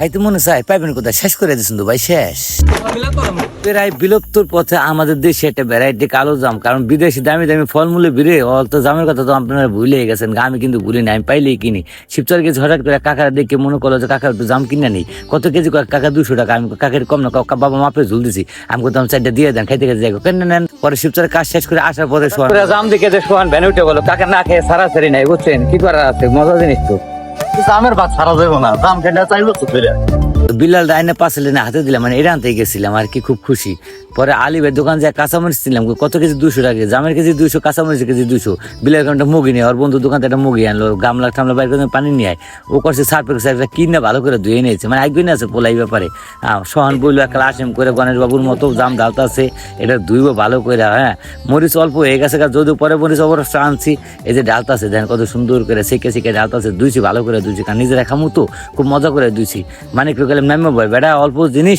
খাইতে মনে চায় পাইবেন কোথায়? শেষ করে দিয়েছেন তো ভাই, শেষ। প্রায় বিলুপ্তর পথে আমাদের দেশে একটা ভ্যারাইটি কালো জাম, কারণ বিদেশি দামি দামি ফলমূলে বিরে অত জামের কথা তো আপনারা ভুলে গেছেন, আমি কিন্তু ভুলি না আমি পাইলেই কিনি। শিবচর কেজি হঠাৎ করে কাকার দেখে মনে করল যে কাকার একটু জাম কিনে নেই। কত কেজি? কাকা দুশো টাকা, আমি কাকের কম না বাবা মাপে ঝুল দিছি। আমি কোথাও চারটা দিয়ে দেন, খাইতে খাইতে যাই। কেন নেন পরে শিবচরের কাজ শেষ করে আসার পরে সোহান জাম দিকে যে সোহান ভ্যান উঠে গেলো, কাকা না খেয়ে সারাসারি নাই, বুঝছেন? কি করার আছে? মজা জিনিস তো। জামের ভাত ছাড়া যাব না। জাম কেটে চাইব তো ফিরে বিল্লাল ডাইনে পাঁচ লেনে হাতে দিলাম মানে এটা আনতে গেছিলাম আর কি, খুব খুশি। পরে আলিবের দোকান যায় কাঁচামরিচ দিলাম কত কেজি দুশো টাকা? জামের কেজি দুশো কাঁচামরিচ কেজি দুশো। বিলাল কারণটা মুগি নিয়ে, ওর বন্ধু দোকান থেকে একটা মুগি আনলো, গামলা টামলা বাইর পানি নিয়ে আয়। ও করছে সার্ফের সার্ফটা কিনে ভালো করে ধুয়ে নিয়েছে মানে একদিন আছে পোলাই ব্যাপারে। সোহান বলল একটা আসেম করে গণেশ বাবুর মতো জাম ডালতে আছে, এটা ধুইব ভালো করে হ্যাঁ? মরিচ অল্প হয়ে গেছে যদিও পরে মরিচ অবশ্য আনছি, এই যে ডালতা আছে, দেখেন কত সুন্দর করে সেকে সেকে ডালতা আছে, ধুইছি ভালো করে ধুইছি, কারণ নিজেরা খামু তো, খুব মজা করে ধুইছি। মানে গেলাম নামে বই বেটা অল্প জিনিস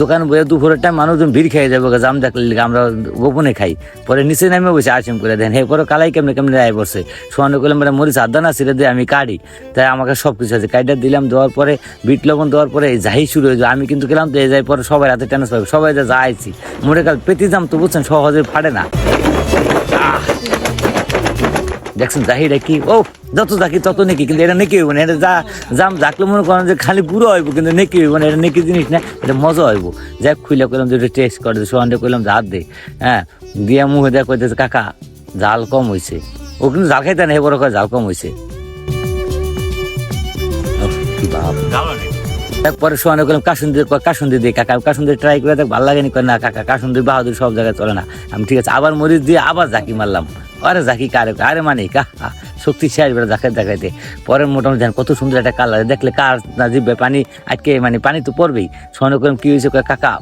দোকান বইয়ে দুপুরের টাইম মানুষজন ভিড় খেয়ে যাবে জাম দেখলে আমরা গোপনে খাই। পরে নিচে নামে বসে আসেম করে দেন। হে, পরে কালাই কেমনে কেমনে রায় বসে। সোহানো করলাম বেটা মরিচ আদা না ছিঁড়ে দিয়ে আমি কাটি তাই আমাকে সব কিছু আছে। কাইটা দিলাম, দেওয়ার পরে, বিট লবণ দেওয়ার পরে যাই শুরু হয়ে আমি কিন্তু গেলাম তো, এই যাই পরে সবাই হাতে টেনিস পাবে। সবাই যা যাইছি মোটে কাল পেতে যাম তো বুঝছেন, সহজে ফাটে না। দেখছেন, জাহিরা কি? ও! যত জাকি তত নেকি, কিন্তু এটা নেকি হইব না, এটা যা জাম জাকলে মনে করেন যে খালি পুরো হইব, কিন্তু নেকি হইব না, এটা নেকি জিনিস না, এটা মজা হইব। যাক খুলে করলাম যে টেস্ট করে সোহানটা করলাম যে হাত দে হ্যাঁ দিয়া মুখে দেখ কইতেছে, কাকা জাল কম হইছে। ও কিন্তু জাল খাইতে না বড় করে জাল কম ভাব। তারপরে সোহানে করলাম কাসুন্দি কাসুন্দি দিয়ে কাকা কাসুন্দি ট্রাই করে দেখ, ভালো লাগেনি? না, কাকা কাসুন্দি বাহাদুর সব জায়গায় চলে না। আমি, ঠিক আছে, আবার মরিচ দিয়ে আবার জাকি মারলাম। আরে জাকি কারে আরে মানে কা শক্তিশালী বেড়া দেখাতে দেখাইতে। পরে মোটামুটি দেখেন কত সুন্দর একটা কালার দেখলে কার না জিভে পানি আজকে মানে পানি তো পড়বেই। করলাম কি হয়েছে কাকা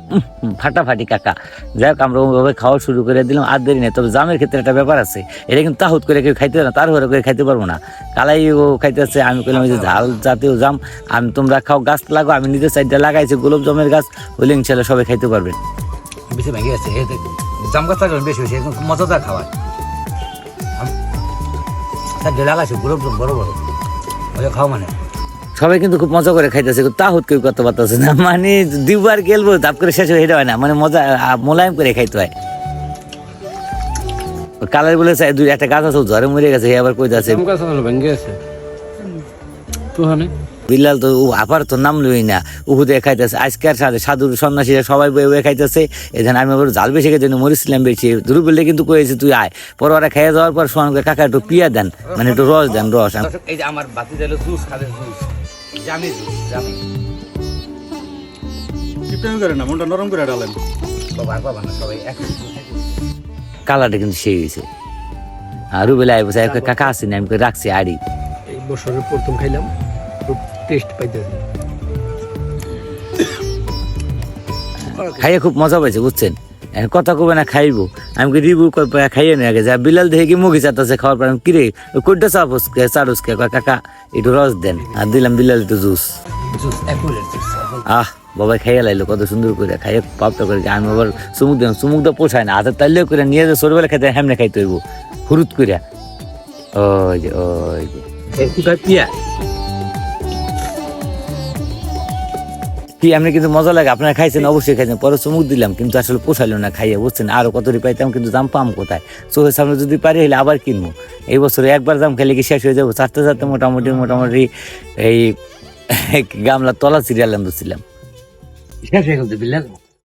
ফাটাফাটি কাকা। যাই হোক আমরা ওইভাবে খাওয়া শুরু করে দিলাম। আর দেরি নেই তবে জামের ক্ষেত্রে একটা ব্যাপার আছে। এটা কিন্তু তাহুত করে কেউ খাইতে না তার করে খাইতে পারব না। কালাই ও খাইতে খাইতেছে আমি করলাম যে ঝাল জাতীয় জাম আমি তোমরা খাও গাছ লাগো আমি নিজের সাইডটা লাগাইছি গোলাপ জামের গাছ হইলে ইনশাল্লাহ সবাই খাইতে পারবেন বেশি ভেঙে গেছে জাম গাছ বেশি বেশি মজাদার খাবার। সাইডে লাগাইছি গোলাপ জাম বড় বড়। ওটা খাও মানে। সবাই কিন্তু খুব মজা করে খাইতেছে তা হুত কেউ করতে পারতেছে না। মানে দুবার গেলবো তাপ করে শেষ হয়ে হয় না। মানে মজা মোলায়েম করে খাইতে হয়। কালার বলে চাই দুই একটা গাছ আছে ঝরে ঝড়ে মরে গেছে আবার কই যাচ্ছে গাছ ভেঙে গেছে। তো হানে বিল্লাল তো ও আপার তো নাম লই না। উহুদে খাইতেছে আজকের সাথে সাধু সন্ন্যাসীরা সবাই বয়ে বয়ে খাইতেছে। জন্য আমি আবার জাল বেশি খেতে মরিছিলাম বেশি। দুরু বললে কিন্তু কয়েছে তুই আয়। পর ওরা খেয়ে যাওয়ার পর সোহান করে কাকা একটু পিয়া দেন। মানে একটু রস দেন রস। এই যে আমার বাতি দিল জুস খাবে জুস জামি জুস জামি। করে না মনটা নরম করে ডালেন কালারটা কিন্তু সেই হয়েছে আর রুবেলা কাকা আসেনি আমি রাখছি আড়ি। এই বছরের প্রথম খাইলাম। টেস্ট পাইতেছি খাইয়ে খুব মজা পাইছে বুঝছেন? এখন কথা কবে না খাইবো। আমি কি রিভিউ খাইয়ে নিয়ে গেছে আর বিলাল দেখে কি মুখে চাটাছে খাওয়ার পর আমি কিরে কোনটা চাপস চারুস কে কয়, কাকা একটু রস দেন। আর দিলাম বিলাল একটু জুস। আহ বাবা খাইয়ে লাইলো কত সুন্দর করে খাইয়ে পাপটা করে আমি আবার চুমুক দিলাম চুমুক তো পোষায় না। হাতের তাইলেও করে নিয়ে যে ছোটবেলা খাইতে হেমনে খাইতে হইব। হুরুত করে ওই যে ওই যে। কি আমি কিন্তু মজা লাগে? আপনারা খাইছেন অবশ্যই খাইছেন। পরে চুমুক দিলাম কিন্তু আসলে পোষাইলো না খাইয়ে বুঝছেন? আরও রি পাইতাম কিন্তু দাম পাম কোথায়? চোখের সামনে যদি পারি হলে আবার কিনবো। এই বছরে একবার দাম খেলে কি শেষ হয়ে যাব? চারটে চারটে মোটামুটি মোটামুটি এই গামলা তলা সিরিয়াল আনতেছিলাম। শেষ হয়ে বিল্লাল?